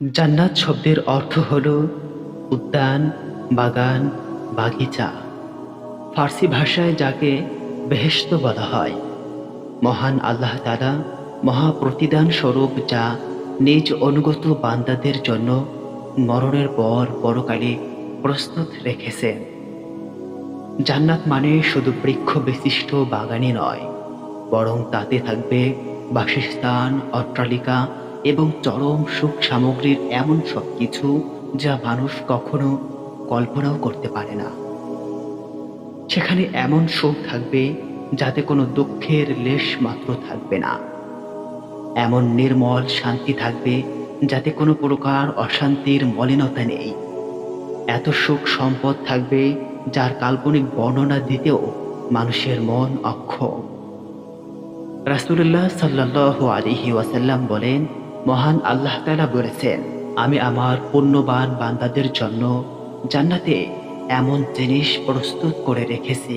জান্নাত শব্দের অর্থ হল উদ্যান, বাগান, বাগিচা। ফার্সি ভাষায় যাকে বেহেস্ত বলা হয়। মহান আল্লাহ তালা মহাপ্রতিদান স্বরূপ যা নিজ অনুগত বান্দাদের জন্য মরণের পর পরকালে প্রস্তুত রেখেছেন। জান্নাত মানে শুধু বৃক্ষ বিশিষ্ট বাগানই নয়, বরং তাতে থাকবে বাসস্থান, অট্টালিকা এবং চরম সুখ সামগ্রীর এমন সব কিছু যা মানুষ কখনো কল্পনাও করতে পারে না। সেখানে এমন সুখ থাকবে যাতে কোনো দুঃখের লেশ মাত্র থাকবে না। এমন নির্মল শান্তি থাকবে যাতে কোনো প্রকার অশান্তির মলিনতা নেই। এত সুখ সম্পদ থাকবে যার কাল্পনিক বর্ণনা দিতেও মানুষের মন অক্ষম। রাসুল্লাহ সাল্লাহ আলিহি ওয়াসাল্লাম বলেন মহান আল্লাহ তালা বলেছেন, আমি আমার পুণ্যবান বান্দাদের জন্য জান্নাতে এমন জিনিস প্রস্তুত করে রেখেছি,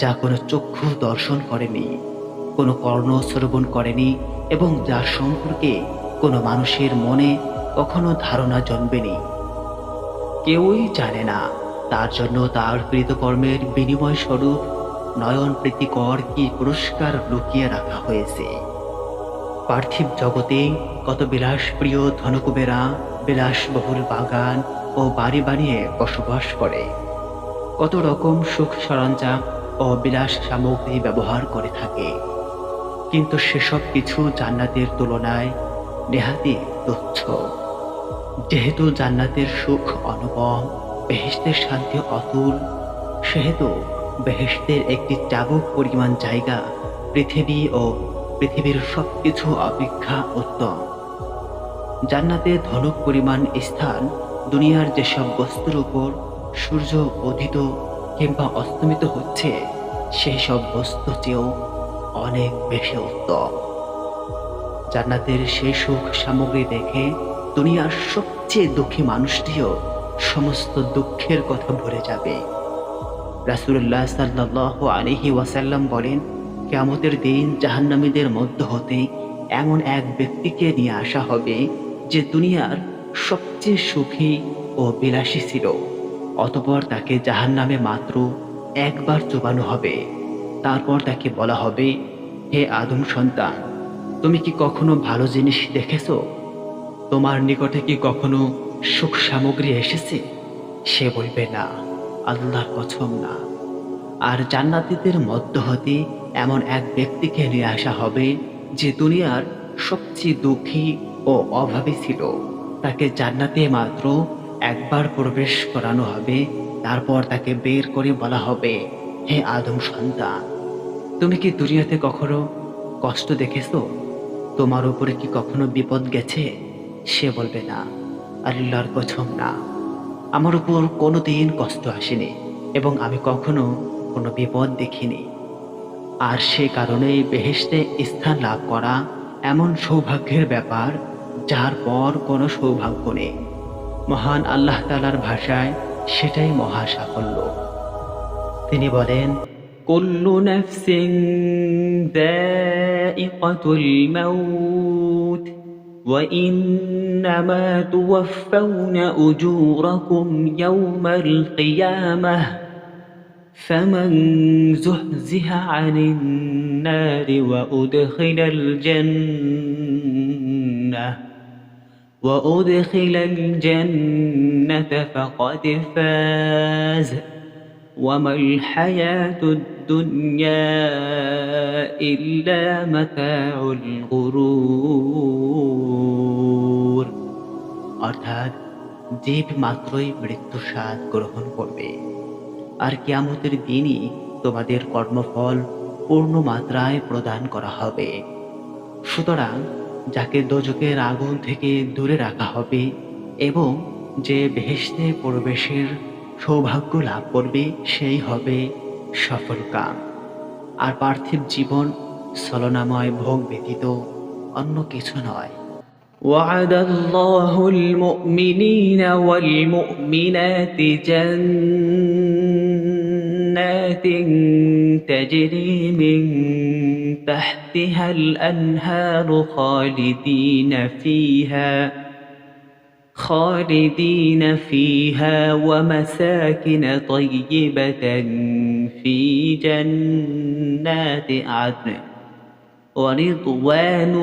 যা কোনো চক্ষু দর্শন করেনি, কোনো কর্ণ শ্রবণ করেনি এবং যার সম্পর্কে কোনো মানুষের মনে কখনো ধারণা জন্মেনি। কেউই জানে না, তার জন্য তার কৃতকর্মের বিনিময় স্বরূপ নয়ন প্রীতিকর কি পুরস্কার লুকিয়ে রাখা হয়েছে। পার্থিব জগতে কত বিলাসপ্রিয় ধনকুবেরা, বিলাসবহুল বাগান ও বাড়ি বানিয়ে বসবাস করে। কত রকম সুখ সরঞ্জাম ও বিলাস সামগ্রী ব্যবহার করে থাকে। কিন্তু সেসব কিছু জান্নাতের তুলনায় নেহাতি তুচ্ছ। যেহেতু জান্নাতের সুখ অনুপম বেহেস্তের শান্তি অতুল, সেহেতু বেহেস্তের একটি চাবুক পরিমাণ জায়গা পৃথিবী ও পৃথিবীর সবকিছু অপেক্ষা উত্তম। জান্নাতে ধনুক পরিমাণ স্থান, দুনিয়ার যেসব বস্তুর উপর সূর্য উদিত কিংবা অস্তমিত হচ্ছে সেই সব বস্তু চেয়েও অনেক বেশি উত্তম। জান্নাতের সেই সুখ সামগ্রী দেখে দুনিয়ার সবচেয়ে দুঃখী মানুষটিও সমস্ত দুঃখের কথা ভুলে যাবে। রাসুল্লাহ সাল্লাহ আলহি ওয়াসাল্লাম বলেন কেমতের দিন জাহান্নামীদের মধ্য হতে এমন এক ব্যক্তিকে নিয়ে আসা হবে যে দুনিয়ার সবচেয়ে সুখী ও বিলাসী ছিল। অতপর তাকে জাহান্নামে মাত্র একবার চোবানো হবে। তারপর তাকে বলা হবে, হে আদম সন্তান, তুমি কি কখনো ভালো জিনিস দেখেছ? তোমার নিকটে কি কখনো সুখ সামগ্রী এসেছে? সে বলবে, না, আল্লাহর কছম না। আর জান্নাতীদের মধ্য হতে এমন এক ব্যক্তিকে নিয়ে আসা হবে যে দুনিয়ার সবচেয়ে দুঃখী ও অভাবী ছিল। তাকে জান্নাতে মাত্র একবার প্রবেশ করানো হবে, তারপর তাকে বের করে বলা হবে, হে আদম সন্তান, তুমি কি দুনিয়াতে কখনো কষ্ট দেখেছ? তোমার উপরে কি কখনো বিপদ গেছে? সে বলবে, না, আল্লাহর কছম না। আমার উপর কোনো দিন কষ্ট আসেনি এবং আমি কখনো কোনো বিপদ দেখিনি। আর সে কারণেই বেহেশতে স্থান লাভ করা এমন সৌভাগ্যের ব্যাপার যার পর কোনো সৌভাগ্য নেই মহান আল্লাহ তালার ভাষায় সেটাই মহা সাফল্য তিনি বলেন كل نفس ذائقة الموت وإنما توفون أجوركم يوم القيامة فمن زحزح عن النار وأدخل الجنة وأدخل الجنة فقد فاز وما الحياة الدنيا إلا متاع الغرور অর্থাৎ জীব মাত্রই মৃত্যু স্বাদ গ্রহণ করবে আর কিয়ামতের দিনই তোমাদের কর্মফল পূর্ণ মাত্রায় প্রদান করা হবে সুতরাং যাকে দোজকের আগুন থেকে দূরে রাখা হবে এবং যে বেহেশতে প্রবেশের সৌভাগ্য লাভ করবে সেই হবে সফল কাম আর পার্থিব জীবন ছলনাময় ভোগ ব্যতীত অন্য কিছু নয় وعد الله المؤمنين والمؤمنات جنات تجري من تحتها الأنهار خالدين فيها خالدين فيها ومساكن طيبة في جنات عدن ورضوان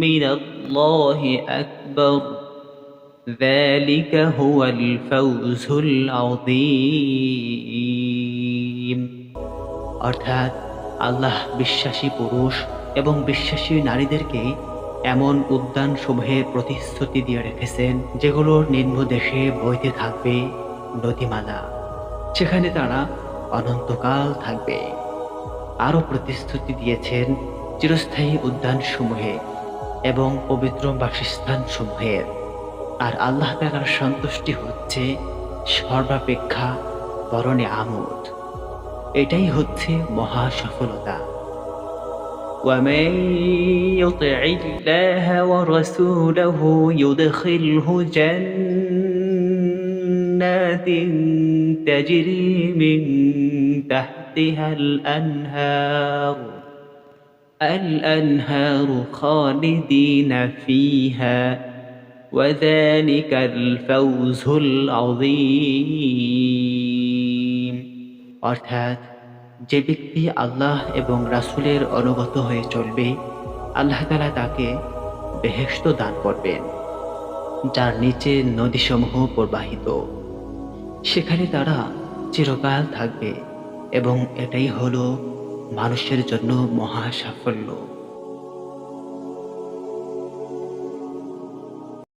من الله أكبر ذلك هو الفوز العظيم. অর্থাৎ আল্লাহ বিশ্বাসী পুরুষ এবং বিশ্বাসী নারীদেরকে এমন উদ্যান সমূহের প্রতিশ্রুতি দিয়ে রেখেছেন, যেগুলোর নিম্ন দেশে বইতে থাকবে নদীমালা, সেখানে তারা অনন্তকাল থাকবে। আরও প্রতিশ্রুতি দিয়েছেন চিরস্থায়ী উদ্যান সমূহে এবং পবিত্র বাসস্থান সমূহের আর আল্লাহ তালার সন্তুষ্টি হচ্ছে সর্বাপেক্ষা বরণে আমোদ। এটাই হচ্ছে মহা সফলতা ومن يطع الله ورسوله يدخله جنات تجري من تحتها الأنهار الأنهار خالدين فيها وذلك الفوز العظيم অর্থাৎ যে ব্যক্তি আল্লাহ এবং রাসুলের অনুগত হয়ে চলবে, আল্লাহ তালা তাকে বেহেস্ত দান করবেন, যার নিচে নদীসমূহ প্রবাহিত। সেখানে তারা চিরকাল থাকবে এবং এটাই হলো মানুষের জন্য মহা সাফল্য।